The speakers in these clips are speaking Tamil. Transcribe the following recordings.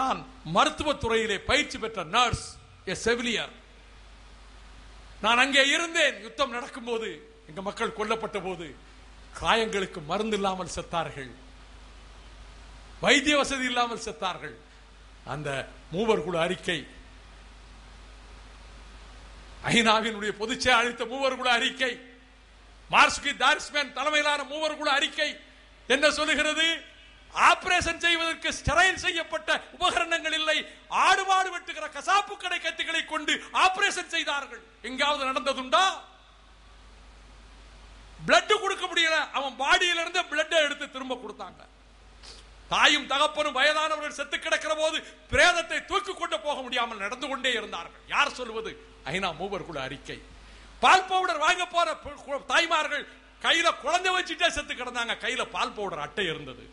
நான் மருத்துவத்துறையிலே பயிற்சி பெற்ற நர்ஸ் எ செவிலியர். நான் அங்கே இருந்தேன். யுத்தம் நடக்கும்போது எங்க மக்கள் கொல்லப்பட்ட போது காயங்களுக்கு மருந்து இல்லாமல் செத்தார்கள். வைத்திய வசதி இல்லாமல் செத்தார்கள். அந்த மூவர் குழு அறிக்கை. ஐநாவினுடைய பொதுச்சே அளித்த மூவர் குழு அறிக்கை. மார்ஸ்கி தாரிஸ்மேன் தலைமையிலான மூவர் குழு அறிக்கை. என்ன சொல்லுகிறது? ஆபரேஷன் செய்வதற்கு ஸ்டெரைல் செய்யப்பட்ட உபகரணங்கள் இல்லை. ஆடு மாடு வெட்டுகிற கசாப்பு கடை கத்திகளை கொண்டு ஆபரேஷன் செய்தார்கள். எங்காவது நடந்ததுண்டா? பிளட் கொடுக்க முடியல. அவன் பாடியில இருந்து பிளட் எடுத்து திரும்ப கொடுத்தாங்க. தாயும் தகப்பனும் வயதானவர்கள் செத்து கிடக்கிற போது பிரேதத்தை தூக்கி கொண்டு போக முடியாமல் நடந்து கொண்டே இருந்தார்கள். யார் சொல்வது? ஐநா மூவர் குழு அறிக்கை. பால் பவுடர் வாங்க போற தாய்மார்கள் கையில குழந்தை வச்சுட்டே செத்து கிடந்தாங்க. கையில பால் பவுடர் அட்டை இருந்தது.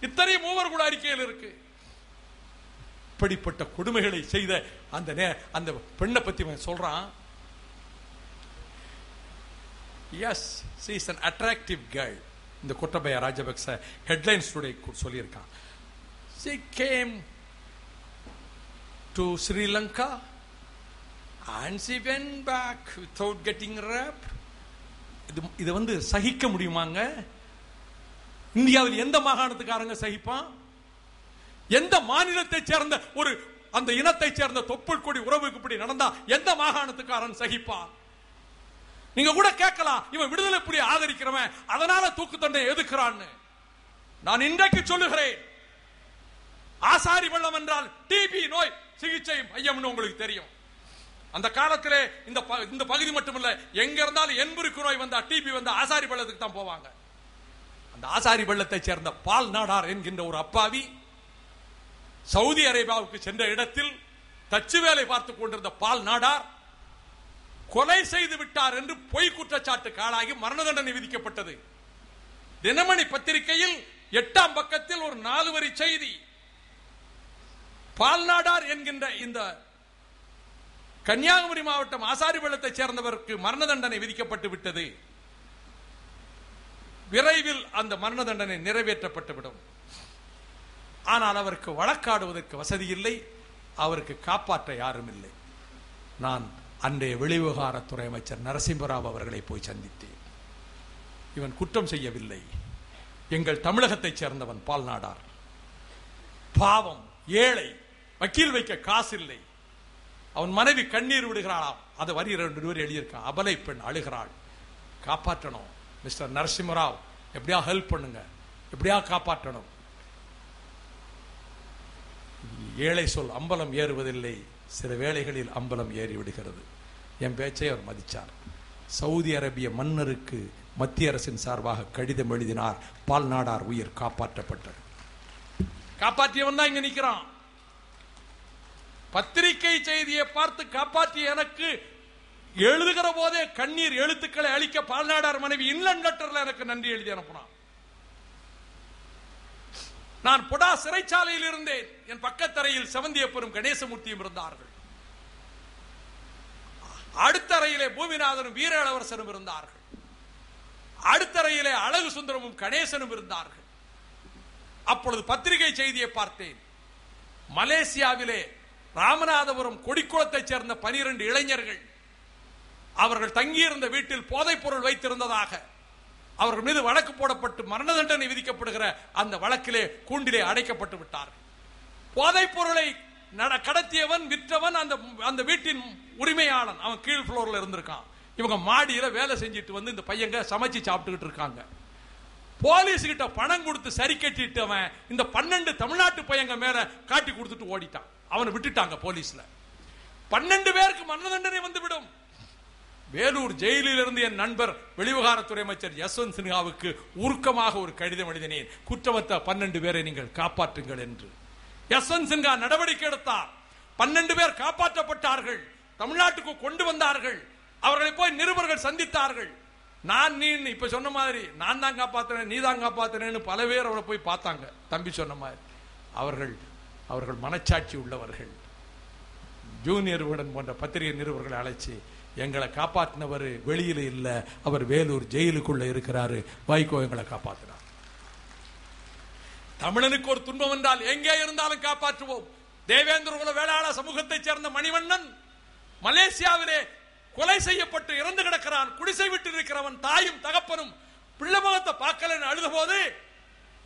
இத்தனை மூவர் கூட அறிக்கையில் இருக்கு. இப்படிப்பட்ட கொடுமைகளை செய்த அந்த நே- அந்த பெண்ணை பத்தி அவன் சொல்றான். Yes she is an attractive girl இந்த குட்டபய ராஜபக்ச ஹெட்லைன்ஸ் டுடே சொல்லியிருக்கான். She came to Sri Lanka and she went back without getting rape இது இது வந்து சகிக்க முடியுமாங்க? இந்தியாவில் எந்த மாகாணத்துக்காரங்க சகிப்பான்? எந்த மாநிலத்தை சேர்ந்த ஒரு அந்த இனத்தை சேர்ந்த தொப்புள் கொடி உறவுக்கு இப்படி நடந்தா எந்த மாகாணத்துக்காரன் சகிப்பான்? நீங்க கூட கேட்கலாம் இவன் விடுதலை புலி ஆதரிக்கிறவன் அதனால தூக்கு தண்டனை எதுக்குறான்னு. நான் இன்றைக்கு சொல்லுகிறேன் ஆசாரி வெள்ளம் என்றால் டிபி நோய் சிகிச்சை மையம்னு உங்களுக்கு தெரியும். அந்த காலத்திலே இந்த ப- இந்த பகுதி மட்டுமல்ல எங்க இருந்தாலும் என்புருக்கு நோய் வந்தா டிபி வந்தா ஆசாரி வெள்ளத்துக்கு தான் போவாங்க. அந்த ஆசாரி வெள்ளத்தை சேர்ந்த பால் நாடார் என்கின்ற ஒரு அப்பாவி சவுதி அரேபியாவுக்கு சென்ற இடத்தில் தச்சு வேலை பார்த்துக் கொண்டிருந்த பால் நாடார் கொலை செய்து விட்டார் என்று பொய் குற்றச்சாட்டுக்கு ஆளாகி மரண தண்டனை விதிக்கப்பட்டது. தினமணி பத்திரிகையில் எட்டாம் பக்கத்தில் ஒரு நாலு வரி செய்தி. பால்நாடார் என்கின்ற இந்த கன்னியாகுமரி மாவட்டம் ஆசாரி வெள்ளத்தைச் சேர்ந்தவருக்கு மரண தண்டனை விதிக்கப்பட்டு விட்டது. விரைவில் அந்த மரண தண்டனை நிறைவேற்றப்பட்டுவிடும். ஆனால் அவருக்கு வழக்காடுவதற்கு வசதி இல்லை அவருக்கு காப்பாற்ற யாரும் இல்லை நான் அன்றைய வெளிவிவகாரத்துறை அமைச்சர் நரசிம்மராவ் அவர்களை போய் சந்தித்தேன். இவன் குற்றம் செய்யவில்லை. எங்கள் தமிழகத்தைச் சேர்ந்தவன் பால்நாடார். பாவம் ஏழை வக்கீல் வைக்க காசு இல்லை அவன் மனைவி கண்ணீர் விடுகிறாளாம். அதை வரி ரெண்டு பேர் எழுதியிருக்கான் அபலை பெண் அழுகிறாள். காப்பாற்றணும். மிஸ்டர் நரசிம்மராவ் எப்படியா ஹெல்ப் பண்ணுங்க? எப்படியா காப்பாற்றணும்? ஏழை சொல் அம்பலம் ஏறுவதில்லை. சில வேளைகளில் அம்பலம் ஏறி விடுகிறது. என் பேச்சை அவர் மதிச்சார். சவுதி அரேபிய மன்னருக்கு மத்திய அரசின் சார்பாக கடிதம் எழுதினார். பால் நாடார் உயிர் காப்பாற்றப்பட்டது. காப்பாற்றியவன் தான் இங்க நிக்கிறான். பத்திரிகை செய்தியை பார்த்து காப்பாற்றிய எனக்கு எழுதுகிற போதே கண்ணீர் எழுத்துக்களை அளிக்க பால்நாடார் மனைவி இன்லண்ட் லெட்டர்ல எனக்கு நன்றி எழுதி அனுப்பினான். நான் பொடா சிறைச்சாலையில் இருந்தேன். என் பக்கத்தரையில் செவந்தியப்பரும் கணேசமூர்த்தியும் இருந்தார்கள். அடுத்த அறையிலே பூமிநாதனும் வீர இளவரசனும் இருந்தார்கள். அடுத்த அறையிலே அழகு சுந்தரமும் கணேசனும் இருந்தார்கள். அப்பொழுது பத்திரிகை செய்தியை பார்த்தேன். மலேசியாவிலே ராமநாதபுரம் கொடிக்குளத்தைச் சேர்ந்த பனிரெண்டு இளைஞர்கள் அவர்கள் தங்கியிருந்த வீட்டில் போதைப் பொருள் வைத்திருந்ததாக அவர்கள் மீது வழக்கு போடப்பட்டு மரண தண்டனை விதிக்கப்படுகிற அந்த வழக்கிலே கூண்டிலே அடைக்கப்பட்டு விட்டார்கள். போதைப் பொருளை நட- கடத்தியவன் விற்றவன் அந்த அந்த வீட்டின் உரிமையாளன் அவன் கீழ் ஃப்ளோர்ல இருந்திருக்கான். இவங்க மாடியில வேலை செஞ்சுட்டு வந்து இந்த பையங்க சமைச்சு சாப்பிட்டுக்கிட்டு இருக்காங்க. போலீஸ் கிட்ட பணம் கொடுத்து சரி கட்டிட்டு அவன் இந்த பன்னெண்டு தமிழ்நாட்டு பையங்க மேல காட்டி கொடுத்துட்டு ஓடிட்டான். அவனை விட்டுட்டாங்க போலீஸ்ல. பன்னெண்டு பேருக்கு மரண தண்டனை வந்து விடும் வேலூர் ஜெயிலிலிருந்து என் நண்பர் வெளிவிவகாரத்துறை அமைச்சர் யஸ்வந்த் சின்ஹாவுக்கு உருக்கமாக ஒரு கடிதம் எழுதினேன். குற்றமற்ற பன்னெண்டு பேரை நீங்கள் காப்பாற்றுங்கள் என்று. யஸ்வந்த் சின்ஹா நடவடிக்கை எடுத்தார். பன்னெண்டு பேர் காப்பாற்றப்பட்டார்கள். தமிழ்நாட்டுக்கு கொண்டு வந்தார்கள். அவர்களை போய் நிருபர்கள் சந்தித்தார்கள். நான் நீ இப்ப சொன்ன மாதிரி நான் தான் காப்பாத்தினேன் நீ தான் காப்பாத்தினேன்னு பல பேர் அவரை போய் பார்த்தாங்க. தம்பி சொன்ன மாதிரி. அவர்கள் அவர்கள் மனச்சாட்சி உள்ளவர்கள். ஜூனியர் உடன் போன்ற பத்திரிகை நிருபர்களை அழைச்சி எங்களை காப்பாற்றினவர் வெளியில இல்ல. அவர் வேலூர் ஜெயிலுக்குள்ள இருக்கிறாரு. வைகோ எங்களை காப்பாற்றினார் தமிழனுக்கு ஒரு துன்பம் என்றால் எங்கே இருந்தாலும் காப்பாற்றுவோம். தேவேந்திர குல வேளாள சமூகத்தைச் சேர்ந்த மணிவண்ணன் மலேசியாவிலே கொலை செய்யப்பட்டு இறந்து கிடக்கிறான். குடிசை விட்டு இருக்கிறவன் தாயும் தகப்பனும் பிள்ளை முகத்தை பார்க்கலன்னு அழுத போது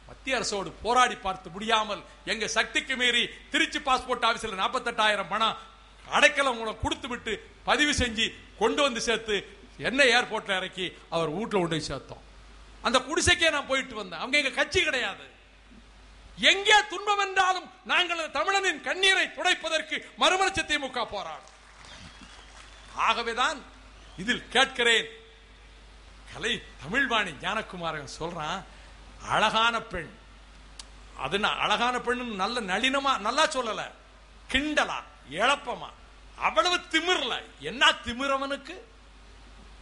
மத்திய அரசோடு போராடி பார்த்து முடியாமல் எங்க சக்திக்கு மீறி திருச்சி பாஸ்போர்ட் ஆபீஸ்ல நாற்பத்தெட்டாயிரம் பணம் அடைக்கலம் மூலம் கொடுத்து விட்டு பதிவு செஞ்சு கொண்டு வந்து சேர்த்து என்ன ஏர்போர்ட்ல இறக்கி அவர் வீட்டில் கொண்டு போய் சேர்த்தோம். அந்த குடிசைக்கே நான் போயிட்டு வந்தேன். அவங்க எங்க கட்சி கிடையாது. எங்கே துன்பம் என்றாலும் நாங்கள் தமிழனின் கண்ணீரை துடைப்பதற்கு மறுமலர்ச்சி திமுக போராடும். ஆகவேதான் இதில் கேட்கிறேன். கலை தமிழ்வாணி ஞானகுமாரன் சொல்றான் அழகான பெண். அது நான் அழகான பெண் நல்ல நளினமா நல்லா சொல்லல. கிண்டலா? இழப்பமா? அவ்வளவு திமிரல. என்ன திமிரவனுக்கு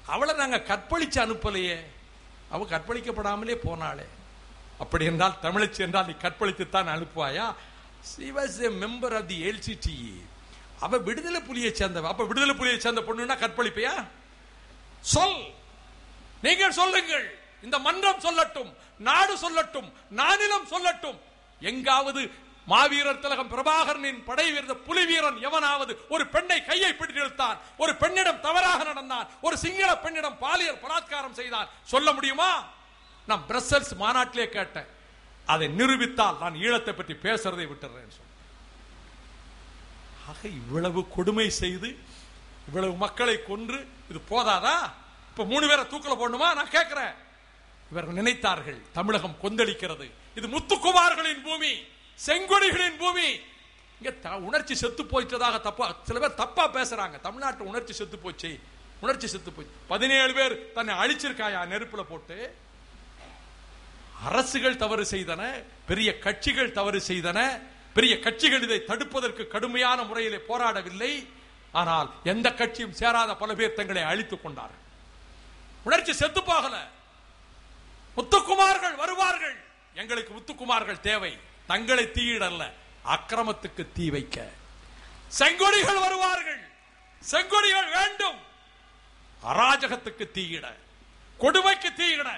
அவளை நாங்க கற்பழிச்சு அனுப்பலையே. அவ கற்பழிக்கப்படாமலே போனாளே. அப்படி என்றால் தமிழச்சி என்றால் நீ கற்பழித்துத்தான் அனுப்புவாயா? she was a member of the அவ விடுதலை புலியை சேர்ந்தவ. அப்ப விடுதலை புலியை சேர்ந்த பொண்ணுன்னா கற்பழிப்பையா? சொல். நீங்கள் சொல்லுங்கள். இந்த மன்றம் சொல்லட்டும் நாடு சொல்லட்டும் நானிலம் சொல்லட்டும். எங்காவது மாவீரர் திலகம் பிரபாகரனின் படை வீரர் புலி வீரன் எவனாவது ஒரு பெண்ணை கையை பிடித்து இழுத்தான் ஒரு பெண்ணிடம் தவறாக நடந்தான் ஒரு சிங்கள பெண்ணிடம் பாலியல் பலாத்காரம் செய்தான். சொல்ல முடியுமா? நான் பிரசல்ஸ் மாநாட்டிலே கேட்டேன். அதை நிரூபித்தால் நான் ஈழத்தை பற்றி பேசுறதை விட்டுறேன் ஆக இவ்வளவு கொடுமை செய்து இவ்வளவு மக்களை கொன்று இது போதாதா? இப்ப மூணு பேரை தூக்கல போடணுமா? நான் கேட்கிறேன். இவர்கள் நினைத்தார்கள் தமிழகம் கொந்தளிக்கிறது. இது முத்துக்குமார்களின் பூமி. செங்கொடிகளின் பூமி. இங்க த- உணர்ச்சி செத்து போயிட்டதாக தப்பா சில பேர் தப்பா பேசுறாங்க. தமிழ்நாட்டு உணர்ச்சி செத்து போச்சு. உணர்ச்சி செத்து போச்சு. பதினேழு பேர் தன்னை அழிச்சிருக்காயா? நெருப்புல போட்டு. அரசுகள் தவறு செய்தன பெரிய கட்சிகள் தவறு செய்தன பெரிய கட்சிகள் இதை தடுப்பதற்கு கடுமையான முறையிலே போராடவில்லை. ஆனால் எந்த கட்சியும் சேராத பல பேர் தங்களை அழித்துக் கொண்டார்கள். உணர்ச்சி செத்து போகல. முத்துக்குமார்கள் வருவார்கள். எங்களுக்கு முத்துக்குமார்கள் தேவை. தங்களை தீயிடல்ல அக்கிரமத்துக்கு தீ வைக்க. செங்கொடிகள் வருவார்கள். செங்கொடிகள் வேண்டும். அராஜகத்துக்கு தீயிட கொடுமைக்கு தீயிட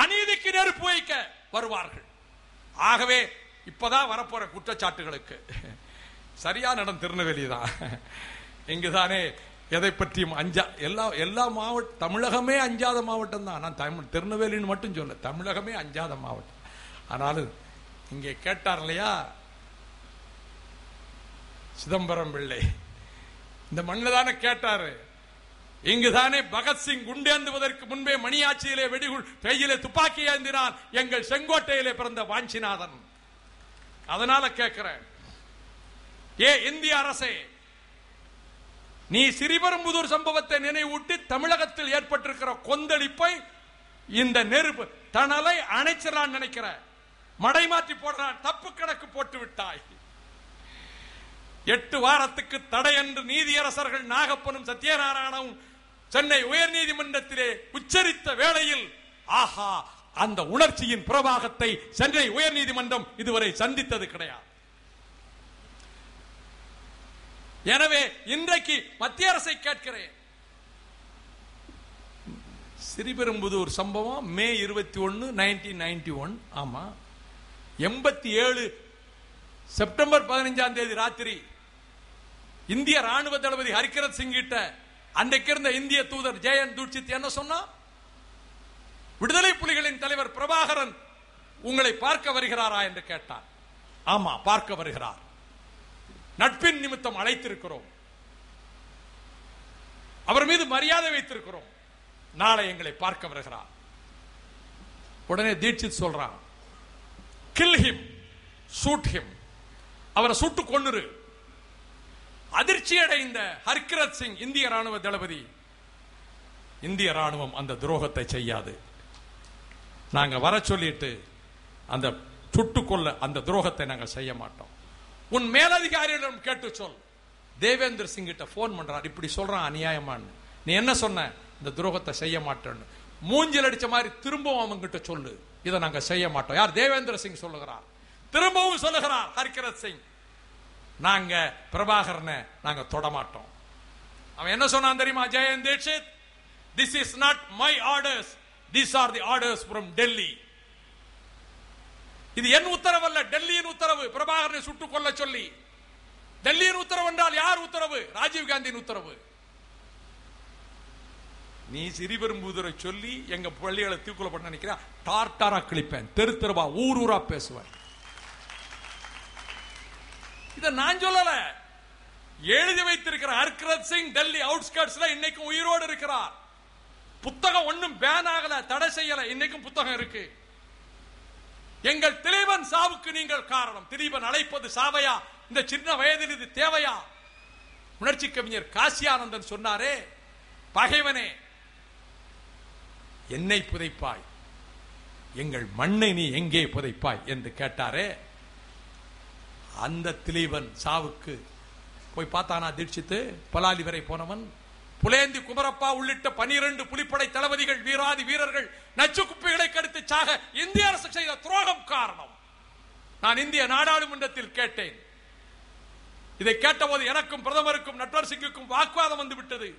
அநீதிக்கு நெருப்பு வைக்க வருவார்கள். ஆகவே இப்பதான் வரப்போற குற்றச்சாட்டுகளுக்கு. சரியான இடம் திருநெல்வேலி தான். இங்குதானே எதை பற்றியும் அஞ்சா எல்லா எல்லா மாவட்ட தமிழகமே அஞ்சாத மாவட்டம் தான். நான் தமிழ் திருநெல்வேலின்னு மட்டும் சொல்ல தமிழகமே அஞ்சாத மாவட்டம். ஆனாலும் இங்கே கேட்டார் இல்லையா சிதம்பரம் பிள்ளை. இந்த மண்ணில் தானே கேட்டாரு? இங்குதானே பகத்சிங் குண்டேந்துவதற்கு முன்பே மணியாட்சியிலே வெடிகுள் கையிலே துப்பாக்கி ஏந்தினான் எங்கள் செங்கோட்டையிலே பிறந்த வாஞ்சிநாதன். அதனால கேட்கிறேன். ஏ இந்திய அரசே நீ சிறிபெரும்புதூர் சம்பவத்தை நினைவூட்டி தமிழகத்தில் ஏற்பட்டிருக்கிற கொந்தளிப்பை இந்த நெருப்பு தணலை அணைச்சிடலான்னு நினைக்கிற. மடை மாற்றி போடுறான் தப்பு கணக்கு போட்டு விட்டாய். எட்டு வாரத்துக்கு தடை என்று நீதியரசர்கள் நாகப்பனும் சத்யநாராயணவும் சென்னை உயர் நீதிமன்றத்திலே உச்சரித்த வேளையில் ஆஹா அந்த உணர்ச்சியின் பிரவாகத்தை சென்னை உயர்நீதிமன்றம் இதுவரை சந்தித்தது கிடையாது. எனவே இன்றைக்கு மத்திய அரசை கேட்கிறேன். ஸ்ரீபெரும்புதூர் சம்பவம் மே இருபத்தி ஒன்னு நைன்டீன் நைன்டி ஒன் ஆமா. எண்பத்தி ஏழு செப்டம்பர் பதினஞ்சாம் தேதி ராத்திரி இந்திய ராணுவ தளபதி ஹரிகரத் சிங் கிட்ட அன்றைக்கு இருந்த இந்திய தூதர் ஜெயன் தூட்சித் என்ன சொன்னா? விடுதலை புலிகளின் தலைவர் பிரபாகரன் உங்களை பார்க்க வருகிறாரா என்று கேட்டார். ஆமா பார்க்க வருகிறார். நட்பின் நிமித்தம் அழைத்திருக்கிறோம். அவர் மீது மரியாதை வைத்திருக்கிறோம். நாளை எங்களை பார்க்க வருகிறார். உடனே தீட்சித் சொல்றான் கில் ஹிம் சூட் ஹிம் அவரை சுட்டு கொன்னுரு. அதிர்ச்சி அடைந்த ஹர்கிரத் சிங் இந்திய ராணுவ தளபதி. இந்திய ராணுவம் அந்த துரோகத்தை செய்யாது. நாங்க வர சொல்லிட்டு அந்த சுட்டு கொள்ள அந்த துரோகத்தை நாங்கள் செய்ய மாட்டோம். உன் மேலதிகாரியிடம் கேட்டு சொல். தேவேந்திர சிங் கிட்ட போன் பண்றார். இப்படி சொல்றான் அநியாயமான்னு. நீ என்ன சொன்ன? இந்த துரோகத்தை செய்ய மாட்டேன்னு. மூஞ்சில் அடிச்ச மாதிரி திரும்பவும் அவங்கிட்ட சொல்லு. இதை நாங்க செய்ய மாட்டோம். யார்? தேவேந்திர சிங் சொல்லுகிறார். திரும்பவும் சொல்லுகிறார் ஹர்கிரத் சிங். நாங்க பிரபாகரனை நாங்க தொடமாட்டோம் அவன் என்ன சொன்னான் தெரியுமா? Jayant Dixit this is not my orders these are the orders from Delhi இது என் உத்தரவு அல்ல டெல்லியின் உத்தரவு. பிரபாகரனை சுட்டுக் கொள்ள சொல்லி. டெல்லியின் உத்தரவு என்றால் யார் உத்தரவு? ராஜீவ் காந்தியின் உத்தரவு. நீ சிறிபெரும்புதரை சொல்லி எங்க பள்ளிகளை தூக்குல பண்ண நினைக்கிறா? டார்டாரா கிழிப்பேன். தெரு தெருவா ஊர் ஊரா பேசுவேன். இத நான் சொல்லல. எழுதி வைத்திருக்கிற ஹர்கிரத் சிங் டெல்லி அவுட்ஸ்கர்ட்ஸ்ல இன்னைக்கும் உயிரோடு இருக்கிறார். புத்தகம் ஒன்னும் பேன் ஆகல தடை செய்யல. இன்னைக்கும் புத்தகம் இருக்கு. எங்கள் திலீபன் சாவுக்கு நீங்கள் காரணம். திலீபன் அழைப்பது சாவையா? இந்த சின்ன வயதில் இது தேவையா? உணர்ச்சி கவிஞர் காசியானந்தன் சொன்னாரே பகைவனே என்னை புதைப்பாய். எங்கள் மண்ணை நீ எங்கே புதைப்பாய்? என்று கேட்டாரே. அந்த திலீபன் சாவுக்கு போய் பார்த்தானா தீட்சித்து? பலாலி வரை போனவன் புலேந்தி குமரப்பா உள்ளிட்ட பனிரெண்டு புலிப்படை தளபதிகள் வீராதி வீரர்கள் நச்சு குப்பைகளை கடுத்து சாக இந்திய அரசு செய்த துரோகம் காரணம். நான் இந்திய நாடாளுமன்றத்தில் கேட்டேன். இதை கேட்டபோது எனக்கும் பிரதமருக்கும் நட்வர் சிங்குக்கும் வாக்குவாதம் வந்துவிட்டது.